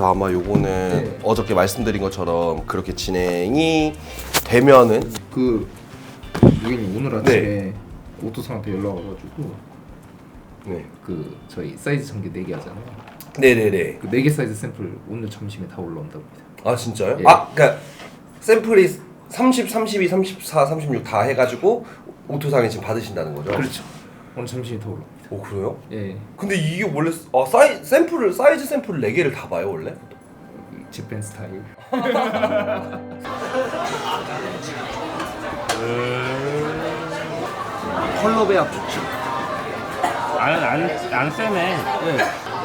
그래서 아마 요거는 네. 어저께 말씀드린 것처럼 그렇게 진행이 되면은 그 여기는 오늘 아침에 오토상한테 연락 와가지고 네. 그 저희 사이즈 전개 4개 하잖아요. 네네네. 그 4개 사이즈 샘플 오늘 점심에 다 올라온다고 합니다. 아 진짜요? 예. 아 그러니까 샘플이 30, 32, 34, 36 다 해가지고 오토상에 지금 받으신다는 거죠? 그렇죠. 오늘 점심에 다 올라옵니다. 오 그래요? 예. 근데 이게 원래 아 사이 샘플을 사이즈 샘플을 4 개를 다 봐요 원래? 재팬 스타일. 컬러 배합 좋지. 안안 세네.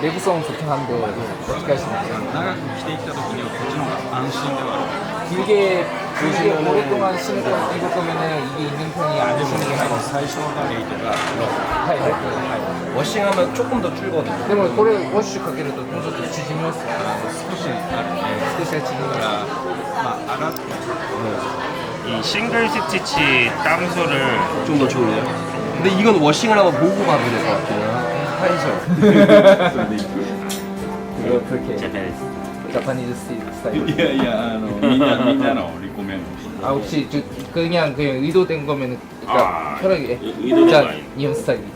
내구성은 좋긴 한데 어떻게 하시나요? 長く着てきた時にはこっちの方が安心ではある 길게 길게 오랫동안 신을 거 입을 거면은 이게 있는 편이 안 좋은 게 하고 最初のダメージが 하이 하이 하이. 워싱하면 조금 더 줄거든요. でもこれウォッシュかけるともうちょっと縮みますよ。少しあるね少しは縮みます。まあ洗って 이 싱글 스티치 땀수를 좀 더 좋네요. 근데 이건 워싱을 한번 보고 가야 될 것 같아요. 하이죠. 그렇게 자파 Japanese style. style. 야, 야, 아, no, 미냐, 미냐노, 리코멘. 아 혹시 저 그냥 그냥 의도된 거면 그러니까 아, 편하게 의- 의도된 거 아니에요? 이런 스타일이지.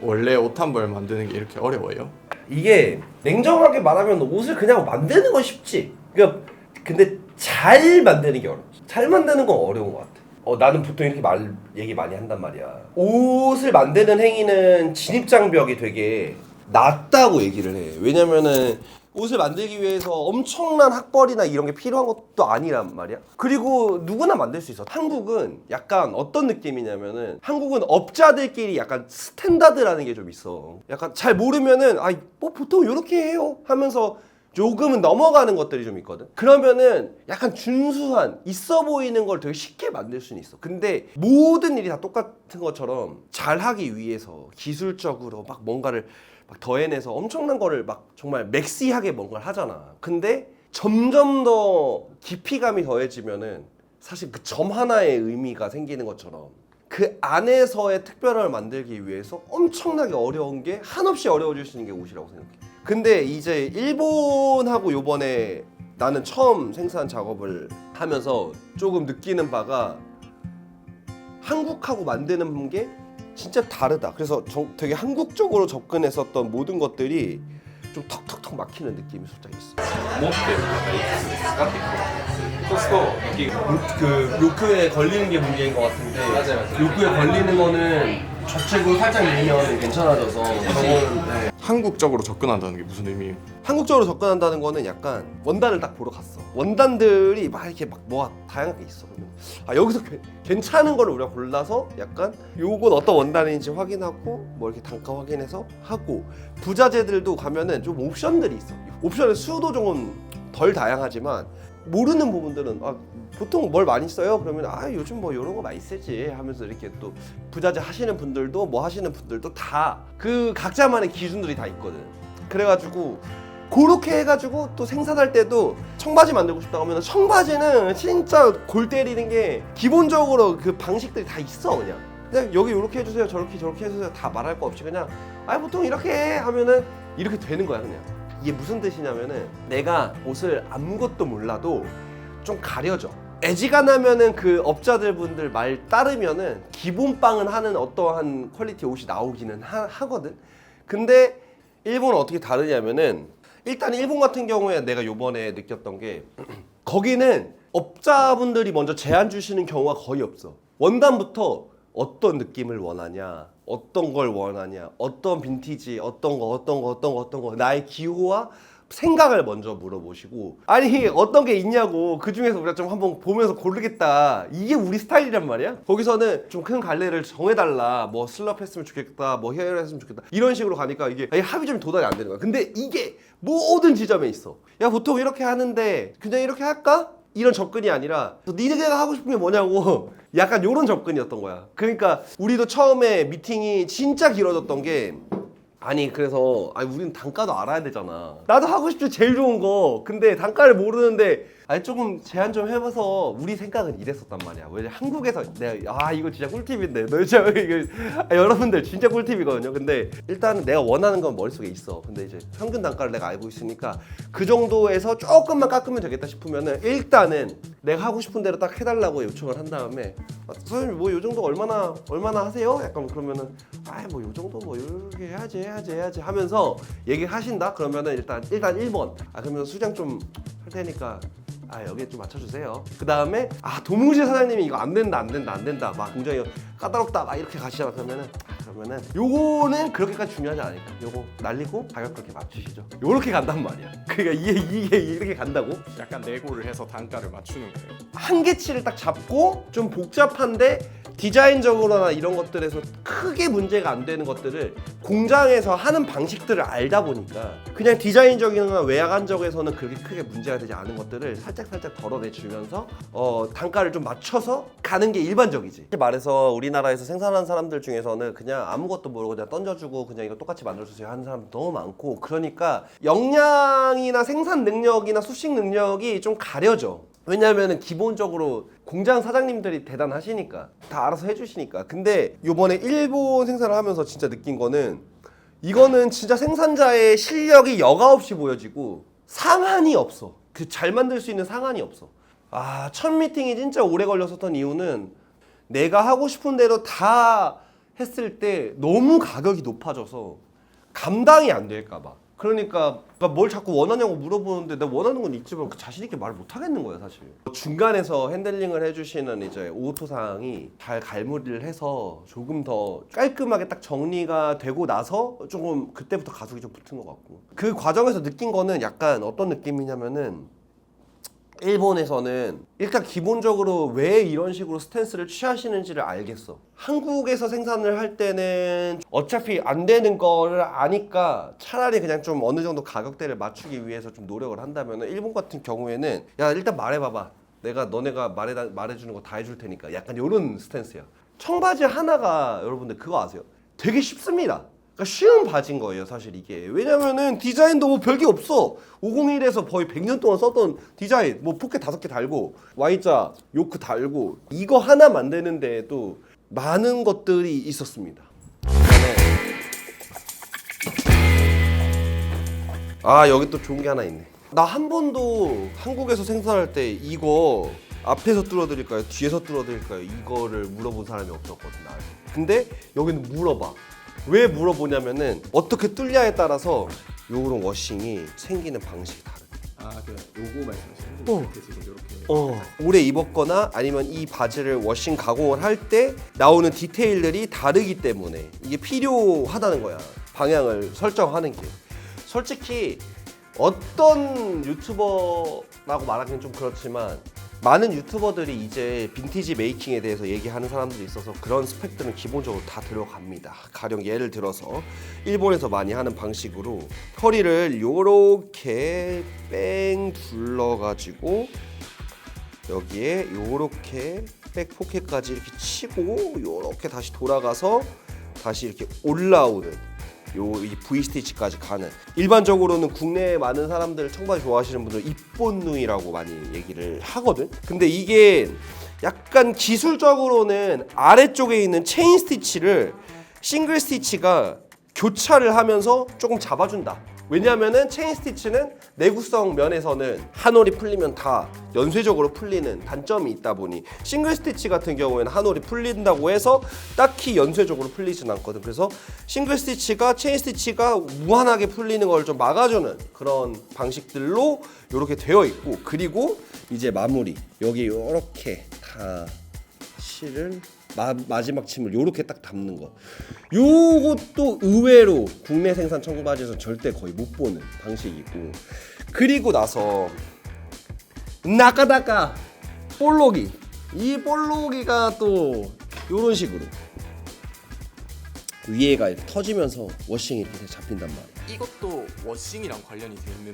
원래 옷한벌 만드는 게 이렇게 어려워요? 이게 냉정하게 말하면 옷을 그냥 만드는 건 쉽지. 그러니까 근데 잘 만드는 게 어렵지. 잘 만드는 건 어려운 것 같아. 어 나는 보통 이렇게 말 얘기 많이 한단 말이야. 옷을 만드는 행위는 진입장벽이 되게 낮다고 얘기를 해. 왜냐면은 옷을 만들기 위해서 엄청난 학벌이나 이런 게 필요한 것도 아니란 말이야. 그리고 누구나 만들 수 있어. 한국은 약간 어떤 느낌이냐면은 한국은 업자들끼리 약간 스탠다드라는 게 좀 있어. 약간 잘 모르면은 아, 뭐 보통 이렇게 해요 하면서 조금은 넘어가는 것들이 좀 있거든. 그러면은 약간 준수한 있어 보이는 걸 되게 쉽게 만들 수는 있어. 근데 모든 일이 다 똑같은 것처럼 잘 하기 위해서 기술적으로 막 뭔가를 막 더해내서 엄청난 거를 막 정말 맥시하게 뭔가를 하잖아. 근데 점점 더 깊이감이 더해지면은 사실 그 점 하나의 의미가 생기는 것처럼 그 안에서의 특별함을 만들기 위해서 엄청나게 어려운 게 한없이 어려워질 수 있는 게 옷이라고 생각해. 근데 이제 일본하고 요번에 나는 처음 생산 작업을 하면서 조금 느끼는 바가 한국하고 만드는 게 진짜 다르다. 그래서 되게 한국적으로 접근했었던 모든 것들이 좀 턱턱턱 막히는 느낌이 살짝 있어. 요- 그 요크에 걸리는 게 문제인 것 같은데 요크에 걸리는 거는 좌측으로 살짝 밀면 괜찮아져서 저는, 네. 한국적으로 접근한다는 게 무슨 의미예요? 한국적으로 접근한다는 거는 약간 원단을 딱 보러 갔어. 원단들이 막 이렇게 막 뭐가 다양하게 있어. 아 여기서 괜- 괜찮은 거를 우리가 골라서 약간 요건 어떤 원단인지 확인하고 뭐 이렇게 단가 확인해서 하고 부자재들도 가면은 좀 옵션들이 있어. 옵션의 수도 조금 덜 다양하지만 모르는 부분들은 아 보통 뭘 많이 써요? 그러면 아 요즘 뭐 이런 거 많이 쓰지 하면서 이렇게 또 부자재 하시는 분들도 뭐 하시는 분들도 다 그 각자만의 기준들이 다 있거든. 그래가지고 그렇게 해가지고 또 생산할 때도 청바지 만들고 싶다 하면 청바지는 진짜 골 때리는 게 기본적으로 그 방식들이 다 있어 그냥. 그냥 여기 이렇게 해주세요 저렇게 저렇게 해주세요 다 말할 거 없이 그냥 아 보통 이렇게 해 하면은 이렇게 되는 거야 그냥. 이게 무슨 뜻이냐면은 내가 옷을 아무것도 몰라도 좀 가려져. 애지간하면은 그 업자들 분들 말 따르면은 기본빵은 하는 어떠한 퀄리티 옷이 나오기는 하, 하거든. 근데 일본은 어떻게 다르냐면은 일단 일본 같은 경우에 내가 요번에 느꼈던 게 거기는 업자분들이 먼저 제안 주시는 경우가 거의 없어. 원단부터 어떤 느낌을 원하냐, 어떤 걸 원하냐, 어떤 빈티지, 어떤 거, 어떤 거, 어떤 거, 어떤 거, 나의 기호와 생각을 먼저 물어보시고 아니 어떤 게 있냐고 그 중에서 우리가 좀 한번 보면서 고르겠다. 이게 우리 스타일이란 말이야? 거기서는 좀 큰 갈래를 정해달라. 뭐 슬럽 했으면 좋겠다 뭐 헤어 했으면 좋겠다. 이런 식으로 가니까 이게 아예 합의점이 도달이 안 되는 거야. 근데 이게 모든 지점에 있어. 야 보통 이렇게 하는데 그냥 이렇게 할까? 이런 접근이 아니라 니네가 하고 싶은 게 뭐냐고 약간 이런 접근이었던 거야. 그러니까 우리도 처음에 미팅이 진짜 길어졌던 게 아니 그래서 아니 우리는 단가도 알아야 되잖아. 나도 하고 싶지 제일 좋은 거. 근데 단가를 모르는데 아니 조금 제안 좀 해봐서 우리 생각은 이랬었단 말이야. 왜냐 한국에서 내가 아 이거 진짜 꿀팁인데 너 진짜 이거 아, 여러분들 진짜 꿀팁이거든요. 근데 일단 내가 원하는 건 머릿속에 있어. 근데 이제 평균 단가를 내가 알고 있으니까 그 정도에서 조금만 깎으면 되겠다 싶으면은 일단은 내가 하고 싶은 대로 딱 해달라고 요청을 한 다음에 아, 선생님 뭐 요 정도 얼마나 얼마나 하세요? 약간 그러면은 아뭐 요 정도 뭐 이렇게 해야지 해야지 해야지 하면서 얘기하신다 그러면은 일단 일단 1번 아 그러면 수장 좀 할 테니까 아 여기에 좀 맞춰주세요. 그 다음에 아 도무지 사장님이 이거 안 된다 안 된다 안 된다 막 굉장히 까다롭다 막 이렇게 가시잖아 그러면은 아, 그러면은 요거는 그렇게까지 중요하지 않으니까 요거 날리고 가격 그렇게 맞추시죠. 요렇게 간단 말이야. 그러니까 이게 이게 이렇게 간다고 약간 내고를 해서 단가를 맞추는 거예요. 한계치를 딱 잡고 좀 복잡한데 디자인적으로나 이런 것들에서 크게 문제가 안 되는 것들을 공장에서 하는 방식들을 알다 보니까 그냥 디자인적이나 외관적에서는 그렇게 크게 문제가 되지 않은 것들을 살짝 살짝 덜어내 주면서 어, 단가를 좀 맞춰서 가는 게 일반적이지. 말해서 우리나라에서 생산하는 사람들 중에서는 그냥 아무것도 모르고 그냥 던져주고 그냥 이거 똑같이 만들어주세요 하는 사람 너무 많고 그러니까 역량이나 생산 능력이나 수식 능력이 좀 가려져. 왜냐하면 기본적으로 공장 사장님들이 대단하시니까. 다 알아서 해주시니까. 근데 요번에 일본 생산을 하면서 진짜 느낀 거는 이거는 진짜 생산자의 실력이 여과 없이 보여지고 상한이 없어. 그 잘 만들 수 있는 상한이 없어. 아첫 미팅이 진짜 오래 걸렸었던 이유는 내가 하고 싶은 대로 다 했을 때 너무 가격이 높아져서 감당이 안 될까 봐. 그러니까 그러니까 뭘 자꾸 원하냐고 물어보는데 내가 원하는 건 있지만 그 자신 있게 말을 못 하겠는 거야 사실. 중간에서 핸들링을 해주시는 이제 오토상이 잘 갈무리를 해서 조금 더 깔끔하게 딱 정리가 되고 나서 조금 그때부터 가속이 좀 붙은 것 같고 그 과정에서 느낀 거는 약간 어떤 느낌이냐면은 일본에서는 일단 기본적으로 왜 이런 식으로 스탠스를 취하시는지를 알겠어. 한국에서 생산을 할 때는 어차피 안 되는 거를 아니까 차라리 그냥 좀 어느 정도 가격대를 맞추기 위해서 좀 노력을 한다면 일본 같은 경우에는 야 일단 말해봐봐. 내가 너네가 말해 말해주는 거 다 해줄 테니까 약간 이런 스탠스야. 청바지 하나가 여러분들 그거 아세요? 되게 쉽습니다. 그러니까 쉬운 바지인 거예요, 사실 이게. 왜냐면은 디자인도 뭐 별게 없어. 501에서 거의 100년 동안 썼던 디자인, 뭐 포켓 다섯 개 달고, Y자, 요크 달고, 이거 하나 만드는데도 많은 것들이 있었습니다. 아, 여기 또 좋은 게 하나 있네. 나 한 번도 한국에서 생산할 때 이거 앞에서 뚫어드릴까요? 뒤에서 뚫어드릴까요? 이거를 물어본 사람이 없었거든, 나. 근데 여기는 물어봐. 왜 물어보냐면은 어떻게 뚫냐에 따라서 요런 워싱이 생기는 방식이 다르대. 아그 요거 말씀하시는 어. 거 지금 이렇게 어, 오래 입었거나 아니면 이 바지를 워싱 가공을 할 때 나오는 디테일들이 다르기 때문에 이게 필요하다는 거야. 방향을 설정하는 게. 솔직히 어떤 유튜버라고 말하기는 좀 그렇지만 많은 유튜버들이 이제 빈티지 메이킹에 대해서 얘기하는 사람들이 있어서 그런 스펙들은 기본적으로 다 들어갑니다. 가령 예를 들어서 일본에서 많이 하는 방식으로 허리를 요렇게 뺑 둘러가지고 여기에 요렇게 백 포켓까지 이렇게 치고 요렇게 다시 돌아가서 다시 이렇게 올라오는 요이 V 스티치까지 가는 일반적으로는 국내에 많은 사람들 청바지 좋아하시는 분들 입본누이라고 많이 얘기를 하거든. 근데 이게 약간 기술적으로는 아래쪽에 있는 체인 스티치를 싱글 스티치가 교차를 하면서 조금 잡아준다. 왜냐하면은 체인 스티치는 내구성 면에서는 한 올이 풀리면 다 연쇄적으로 풀리는 단점이 있다 보니 싱글 스티치 같은 경우에는 한 올이 풀린다고 해서 딱히 연쇄적으로 풀리진 않거든. 그래서 싱글 스티치가 체인 스티치가 무한하게 풀리는 걸 좀 막아주는 그런 방식들로 이렇게 되어 있고 그리고 이제 마무리 여기 이렇게 다 실을 마, 마지막 침을 요렇게 딱 담는 거. 요것도 의외로 국내 생산 청바지에서 절대 거의 못 보는 방식이고. 그리고 나서 나까다까 볼로기. 이 볼로기가 또 요런 식으로 위에가 이렇게 터지면서 워싱이 이렇게 잡힌단 말이야. 이것도 워싱이랑 관련이 되는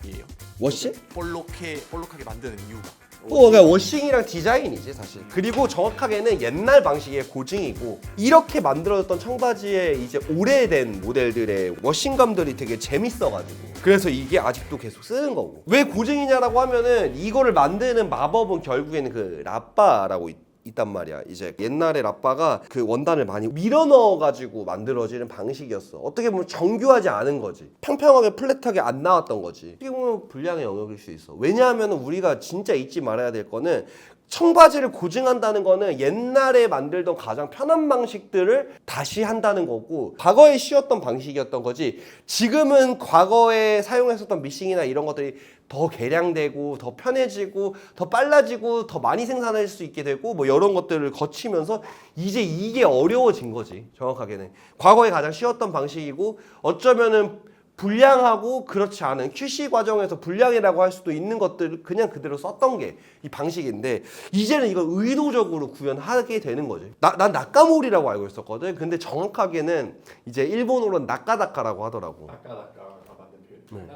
부분이에요. 워싱? 볼록해 볼록하게 만드는 이유가 어, 그러니까 워싱이랑 디자인이지 사실. 그리고 정확하게는 옛날 방식의 고증이고 이렇게 만들어졌던 청바지의 이제 오래된 모델들의 워싱감들이 되게 재밌어가지고 그래서 이게 아직도 계속 쓰는 거고 왜 고증이냐라고 하면은 이거를 만드는 마법은 결국에는 그 라빠라고 있, 있단 말이야. 이제 옛날에 라빠가 그 원단을 많이 밀어 넣어 가지고 만들어지는 방식이었어. 어떻게 보면 정교하지 않은 거지. 평평하게 플랫하게 안 나왔던 거지. 어떻게 보면 불량의 영역일 수 있어. 왜냐하면 우리가 진짜 잊지 말아야 될 거는 청바지를 고증한다는 거는 옛날에 만들던 가장 편한 방식들을 다시 한다는 거고 과거에 씌웠던 방식이었던 거지 지금은 과거에 사용했었던 미싱이나 이런 것들이 더 개량되고 더 편해지고 더 빨라지고 더 많이 생산할 수 있게 되고 뭐 이런 것들을 거치면서 이제 이게 어려워진 거지 정확하게는. 과거에 가장 쉬웠던 방식이고 어쩌면은 불량하고 그렇지 않은 QC 과정에서 불량이라고 할 수도 있는 것들을 그냥 그대로 썼던 게 이 방식인데 이제는 이걸 의도적으로 구현하게 되는 거지. 나, 난 나까모리라고 알고 있었거든. 근데 정확하게는 이제 일본어로는 나까다카라고 하더라고. 아까다까가 맞는 표현.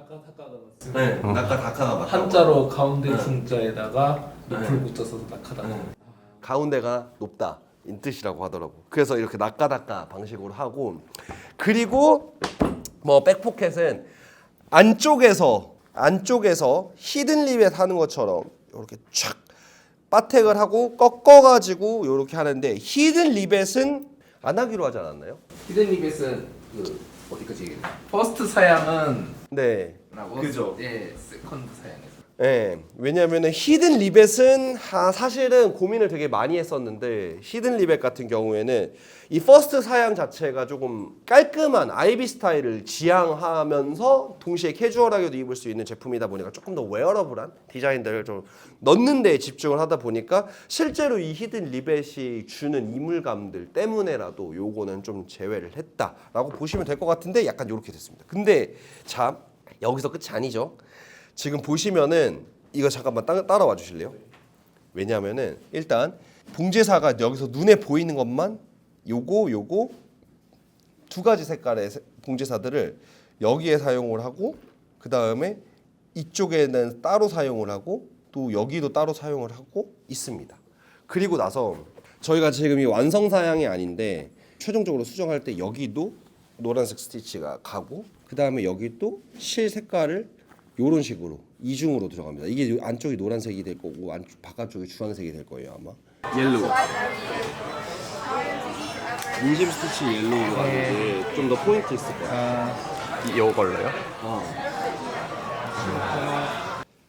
네, 나까다카가 맞다. 한자로 가운데 중자에다가 네. 높을 붙여서 낙하다. 가운데가 높다. 인 뜻이라고 하더라고. 그래서 이렇게 낚아닦아 방식으로 하고 그리고 뭐 백포켓은 안쪽에서 안쪽에서 히든 리벳 하는 것처럼 이렇게 촥 빠텍을 하고 꺾어가지고 이렇게 하는데 히든 리벳은 안 하기로 하지 않았나요? 히든 리벳은 그 어디까지 얘기했나? 퍼스트 사양은 네. 라고 그죠. 예, 세컨드 사양에서. 예, 왜냐면은 히든 리벳은 하, 사실은 고민을 되게 많이 했었는데 히든 리벳 같은 경우에는 이 퍼스트 사양 자체가 조금 깔끔한 아이비 스타일을 지향하면서 동시에 캐주얼하게도 입을 수 있는 제품이다 보니까 조금 더 웨어러블한 디자인들을 좀 넣는 데 집중을 하다 보니까 실제로 이 히든 리벳이 주는 이물감들 때문에라도 요거는 좀 제외를 했다라고 보시면 될 것 같은데 약간 이렇게 됐습니다. 근데 자 여기서 끝이 아니죠. 지금 보시면은 이거 잠깐만 따, 따라와 주실래요? 왜냐하면은 일단 봉제사가 여기서 눈에 보이는 것만 요거 요거 두 가지 색깔의 세- 봉제사들을 여기에 사용을 하고 그 다음에 이쪽에는 따로 사용을 하고 또 여기도 따로 사용을 하고 있습니다. 그리고 나서 저희가 지금 이 완성 사양이 아닌데 최종적으로 수정할 때 여기도 노란색 스티치가 가고 그 다음에 여기 또실 색깔을 이런 식으로 이중으로 들어갑니다. 이게 요 안쪽이 노란색이 될 거고 안 바깥쪽이 주황색이 될 거예요 아마. 옐로우. 민심 스티치 옐로우로 하는데 좀더 포인트 있을 거야. 이걸로요?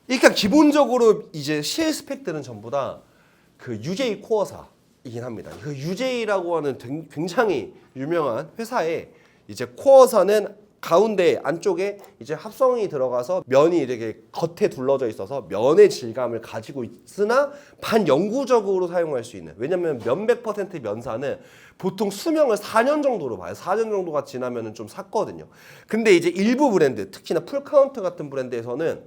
일단 기본적으로 이제 실 스펙들은 전부 다 그 UJ 코어사이긴 합니다. 그 UJ라고 하는 등- 굉장히 유명한 회사에 이제 코어사는 가운데 안쪽에 이제 합성이 들어가서 면이 이렇게 겉에 둘러져 있어서 면의 질감을 가지고 있으나 반영구적으로 사용할 수 있는 왜냐면 면백 퍼센트 면사는 보통 수명을 4년 정도로 봐요. 4년 정도가 지나면은 좀 샀거든요. 근데 이제 일부 브랜드 특히나 풀카운트 같은 브랜드에서는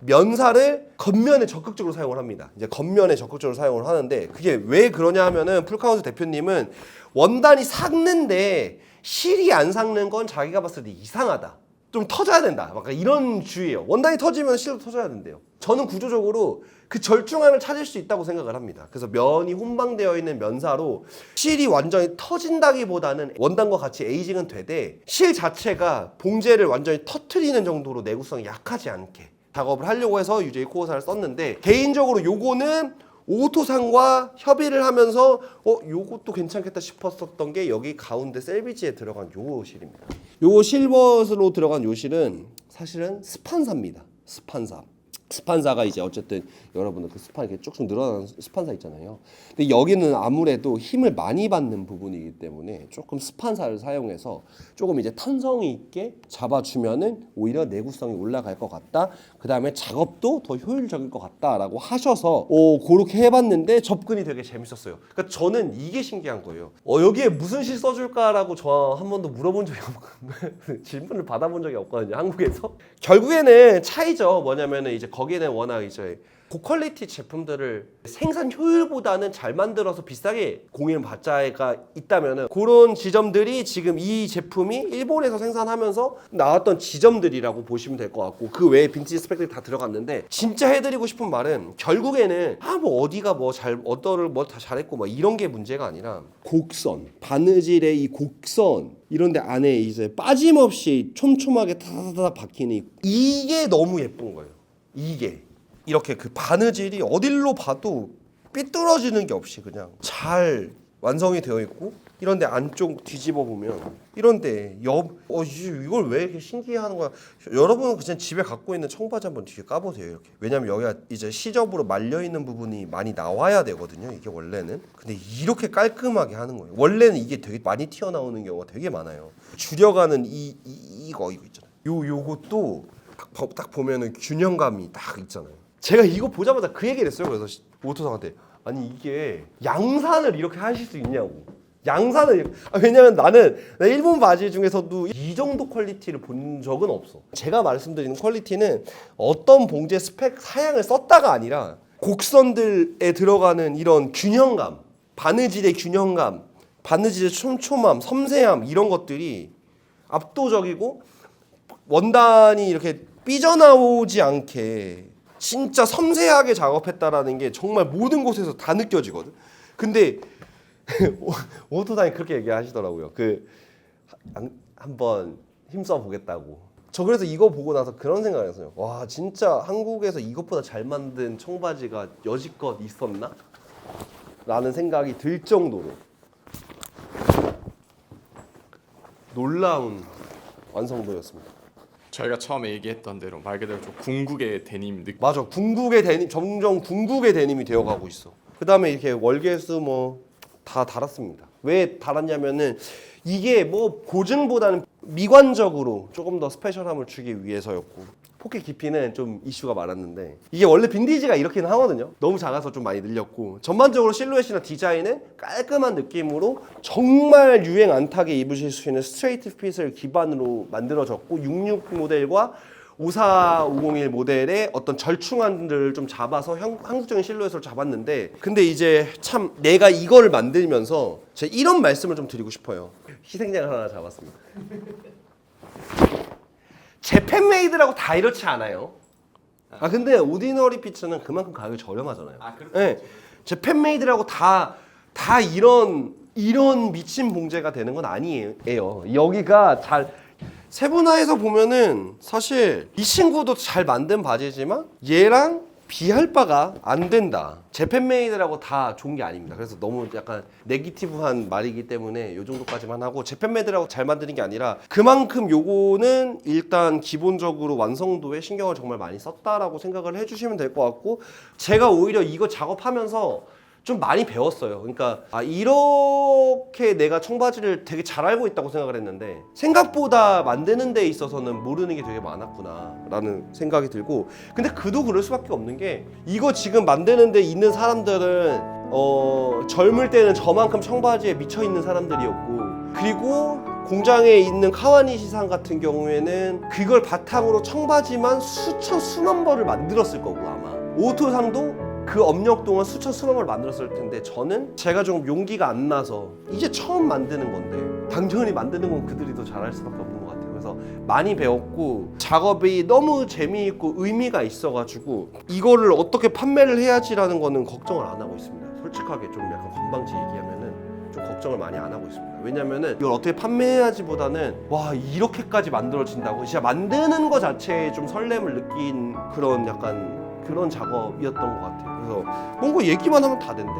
면사를 겉면에 적극적으로 사용을 합니다. 이제 겉면에 적극적으로 사용을 하는데 그게 왜 그러냐 하면은 풀카운트 대표님은 원단이 삭는데 실이 안 삭는 건 자기가 봤을 때 이상하다. 좀 터져야 된다. 막 이런 주의예요. 원단이 터지면 실도 터져야 된대요. 저는 구조적으로 그 절충함을 찾을 수 있다고 생각을 합니다. 그래서 면이 혼방되어 있는 면사로 실이 완전히 터진다기보다는 원단과 같이 에이징은 되되 실 자체가 봉제를 완전히 터트리는 정도로 내구성이 약하지 않게 작업을 하려고 해서 UJ 코어사를 썼는데 개인적으로 요거는 오토상과 협의를 하면서 어 요것도 괜찮겠다 싶었었던 게 여기 가운데 셀비지에 들어간 요 실입니다. 요 실버스로 들어간 요 실은 사실은 스판사입니다. 스판사. 스판사가 이제 어쨌든 여러분들 그 스판 이렇게 쭉쭉 늘어나는 스판사 있잖아요. 근데 여기는 아무래도 힘을 많이 받는 부분이기 때문에 조금 스판사를 사용해서 조금 이제 탄성이 있게 잡아주면은 오히려 내구성이 올라갈 것 같다. 그 다음에 작업도 더 효율적일 것 같다라고 하셔서 오 그렇게 해봤는데 접근이 되게 재밌었어요. 그러니까 저는 이게 신기한 거예요. 어 여기에 무슨 실 써줄까라고 저 한 번도 물어본 적이 없고 질문을 받아본 적이 없거든요. 한국에서 결국에는 차이죠. 뭐냐면은 이제 거 기는 워낙 이제 고퀄리티 제품들을 생산 효율보다는 잘 만들어서 비싸게 공인 받자가 있다면은 그런 지점들이 지금 이 제품이 일본에서 생산하면서 나왔던 지점들이라고 보시면 될 것 같고 그 외에 빈티지 스펙들이 다 들어갔는데 진짜 해드리고 싶은 말은 결국에는 아 뭐 어디가 뭐 잘 어떠를 뭐 다 잘했고 뭐 이런 게 문제가 아니라 곡선 바느질의 이 곡선 이런데 안에 이제 빠짐없이 촘촘하게 타다다다 박히는 이- 이게 너무 예쁜 거예요. 이게 이렇게 그 바느질이 어딜로 봐도 삐뚤어지는 게 없이 그냥 잘 완성이 되어 있고 이런데 안쪽 뒤집어 보면 이런데 옆 어, 이- 이걸 왜 이렇게 신기해하는 거야? 여러분은 그냥 집에 갖고 있는 청바지 한번 뒤에 까보세요 이렇게. 왜냐면 여기가 이제 시접으로 말려 있는 부분이 많이 나와야 되거든요. 이게 원래는. 근데 이렇게 깔끔하게 하는 거예요. 원래는 이게 되게 많이 튀어나오는 경우가 되게 많아요. 줄여가는 이, 이 이거 이거 있잖아요. 요 요것도 딱, 보면은 균형감이 딱 있잖아요. 제가 이거 보자마자 그 얘기를 했어요. 그래서 시- 오토상한테 아니 이게 양산을 이렇게 하실 수 있냐고. 양산을 이렇게- 아, 왜냐면 나는 나 일본 바지 중에서도 이 정도 퀄리티를 본 적은 없어. 제가 말씀드리는 퀄리티는 어떤 봉제 스펙 사양을 썼다가 아니라 곡선들에 들어가는 이런 균형감, 바느질의 균형감, 바느질의 촘촘함, 섬세함 이런 것들이 압도적이고 원단이 이렇게 삐져나오지 않게 진짜 섬세하게 작업했다라는 게 정말 모든 곳에서 다 느껴지거든. 근데 오토단이 그렇게 얘기하시더라고요. 그 한- 한번 힘써 보겠다고. 저 그래서 이거 보고 나서 그런 생각을 했어요. 와 진짜 한국에서 이것보다 잘 만든 청바지가 여지껏 있었나? 라는 생각이 들 정도로 놀라운 완성도였습니다. 저희가 처음에 얘기했던 대로 말 그대로 좀 궁극의 데님 느낌. 맞아. 궁극의 데님 점점 궁극의 데님이 되어가고 있어. 그 다음에 이렇게 월계수 뭐 다 달았습니다. 왜 달았냐면은 이게 뭐 고증보다는 미관적으로 조금 더 스페셜함을 주기 위해서였고 포켓 깊이는 좀 이슈가 많았는데 이게 원래 빈티지가 이렇게는 하거든요. 너무 작아서 좀 많이 늘렸고 전반적으로 실루엣이나 디자인은 깔끔한 느낌으로 정말 유행 안 타게 입으실 수 있는 스트레이트 핏을 기반으로 만들어졌고 66 모델과 54501 모델의 어떤 절충안들을 좀 잡아서 형- 한국적인 실루엣을 잡았는데 근데 이제 참 내가 이걸 만들면서 제가 이런 말씀을 좀 드리고 싶어요. 희생양을 하나 잡았습니다 재팬메이드라고 다 이렇지 않아요 아 근데 오디너리 피츠는 그만큼 가격이 저렴하잖아요 아, 그렇죠. 네. 재팬메이드라고 다 다 이런 이런 미친 봉제가 되는 건 아니에요 여기가 잘 세분화해서 보면은 사실 이 친구도 잘 만든 바지지만 얘랑 비할 바가 안 된다. 재팬메이드라고 다 좋은 게 아닙니다. 그래서 너무 약간 네기티브한 말이기 때문에 요 정도까지만 하고 재팬메이드라고 잘 만드는 게 아니라 그만큼 요거는 일단 기본적으로 완성도에 신경을 정말 많이 썼다라고 생각을 해주시면 될 것 같고 제가 오히려 이거 작업하면서 좀 많이 배웠어요. 그러니까 아 이렇게 내가 청바지를 되게 잘 알고 있다고 생각을 했는데 생각보다 만드는 데 있어서는 모르는 게 되게 많았구나라는 생각이 들고 근데 그도 그럴 수밖에 없는 게 이거 지금 만드는 데 있는 사람들은 어 젊을 때는 저만큼 청바지에 미쳐 있는 사람들이었고 그리고 공장에 있는 카와니 시상 같은 경우에는 그걸 바탕으로 청바지만 수천 수만 벌을 만들었을 거고 아마 오토상도 그 업력 동안 수천 수만 벌을 만들었을 텐데 저는 제가 좀 용기가 안 나서 이제 처음 만드는 건데 당연히 만드는 건 그들이 더 잘할 수밖에 없는 것 같아요. 그래서 많이 배웠고 작업이 너무 재미있고 의미가 있어가지고 이거를 어떻게 판매를 해야지라는 거는 걱정을 안 하고 있습니다. 솔직하게 좀 약간 건방지 얘기하면은 좀 걱정을 많이 안 하고 있습니다. 왜냐면은 이걸 어떻게 판매해야지보다는 와 이렇게까지 만들어진다고 진짜 만드는 거 자체에 좀 설렘을 느낀 그런 약간 그런 작업이었던 것 같아요. 그래서 뭔가 얘기만 하면 다 된대.